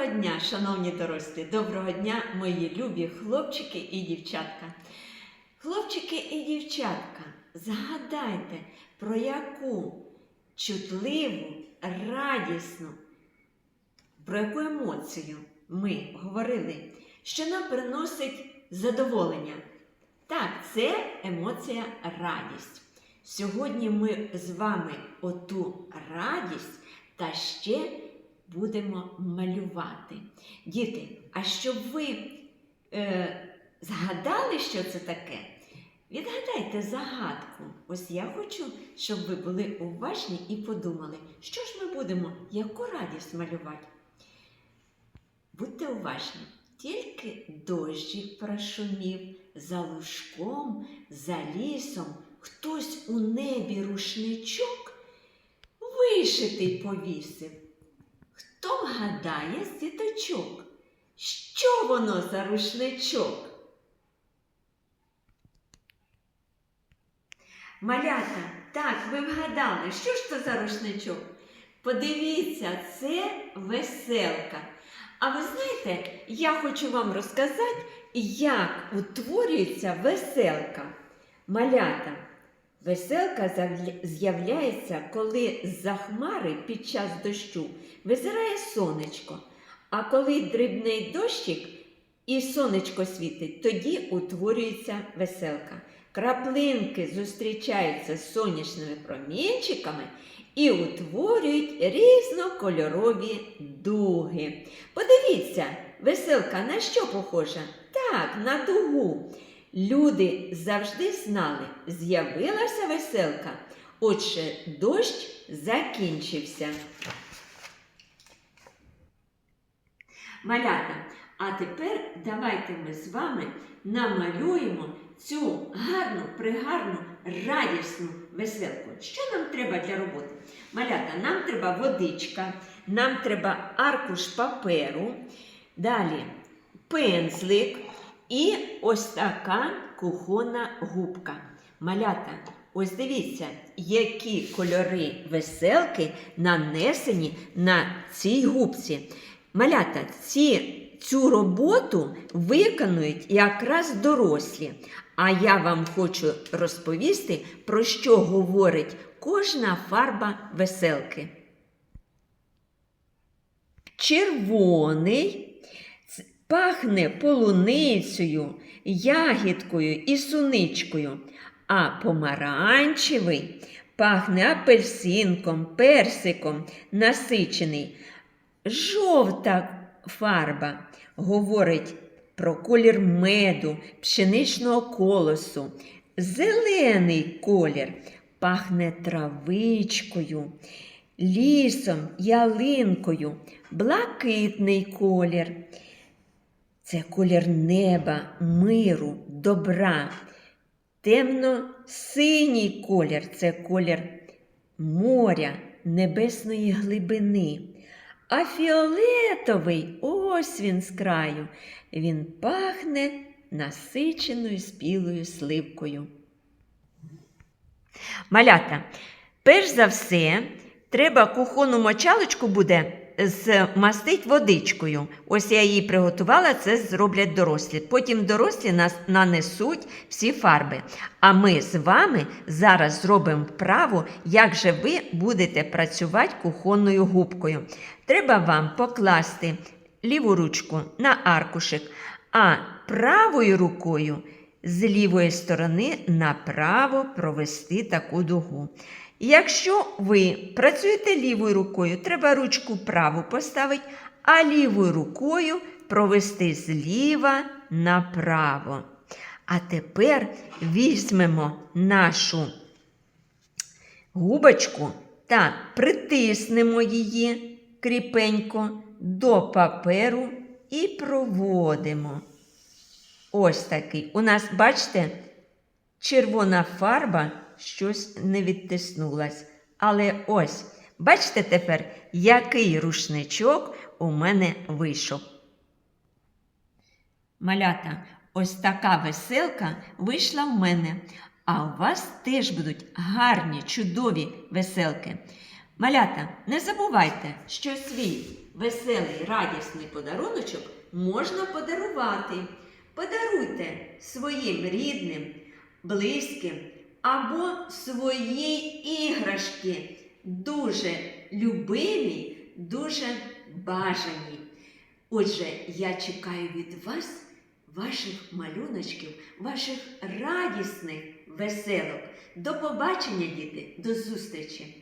Доброго дня, шановні дорослі, доброго дня, мої любі хлопчики і дівчатка. Хлопчики і дівчатка, згадайте, про яку чутливу, радісну, про яку емоцію ми говорили, що нам приносить задоволення. Так, це емоція радість. Сьогодні ми з вами оту радість та ще будемо малювати. Діти, а щоб ви е, згадали, що це таке, відгадайте загадку. Ось я хочу, щоб ви були уважні і подумали, що ж ми будемо, яку радість малювати. Будьте уважні, тільки дощик прошумів за лужком, за лісом, хтось у небі рушничок вишитий повісив. Хто вгадає з? Що воно за рушничок? Малята, так, ви вгадали, що ж це за рушничок? Подивіться, це веселка. А ви знаєте, я хочу вам розказати, як утворюється веселка. Малята. Веселка з'являється, коли з-за хмари під час дощу визирає сонечко. А коли дрібний дощик і сонечко світить, тоді утворюється веселка. Краплинки зустрічаються з сонячними промінчиками і утворюють різнокольорові дуги. Подивіться, веселка на що похожа? Так, на дугу. Люди завжди знали, з'явилася веселка, отже, дощ закінчився. Малята, а тепер давайте ми з вами намалюємо цю гарну, пригарну, радісну веселку. Що нам треба для роботи? Малята, нам треба водичка, нам треба аркуш паперу, далі пензлик і ось така кухонна губка. Малята, ось дивіться, які кольори веселки нанесені на цій губці. Малята, ці, цю роботу виконують якраз дорослі. А я вам хочу розповісти, про що говорить кожна фарба веселки. Червоний пахне полуницею, ягідкою і суничкою, а помаранчевий пахне апельсинком, персиком, насичений. Жовта фарба говорить про колір меду, пшеничного колосу. Зелений колір пахне травичкою, лісом, ялинкою, блакитний колір. Це колір неба, миру, добра. Темно-синій колір це колір моря, небесної глибини. А фіолетовий ось він з краю. Він пахне насиченою спілою сливкою. Малята, перш за все, треба кухонну мочалочку буде змастить водичкою. Ось я її приготувала, це зроблять дорослі. Потім дорослі нас нанесуть всі фарби. А ми з вами зараз зробимо вправу, як же ви будете працювати кухонною губкою. Треба вам покласти ліву ручку на аркушик, а правою рукою з лівої сторони направо провести таку дугу. Якщо ви працюєте лівою рукою, треба ручку праву поставити, а лівою рукою провести зліва направо. А тепер візьмемо нашу губочку та притиснемо її кріпенько до паперу і проводимо. Ось такий. У нас, бачите, червона фарба щось не відтиснулась. Але ось, бачите тепер, який рушничок у мене вийшов. Малята, ось така веселка вийшла в мене. А у вас теж будуть гарні, чудові веселки. Малята, не забувайте, що свій веселий, радісний подаруночок можна подарувати. Подаруйте своїм рідним, близьким або свої іграшки, дуже любимі, дуже бажані. Отже, я чекаю від вас ваших малюночків, ваших радісних веселок. До побачення, діти, до зустрічі!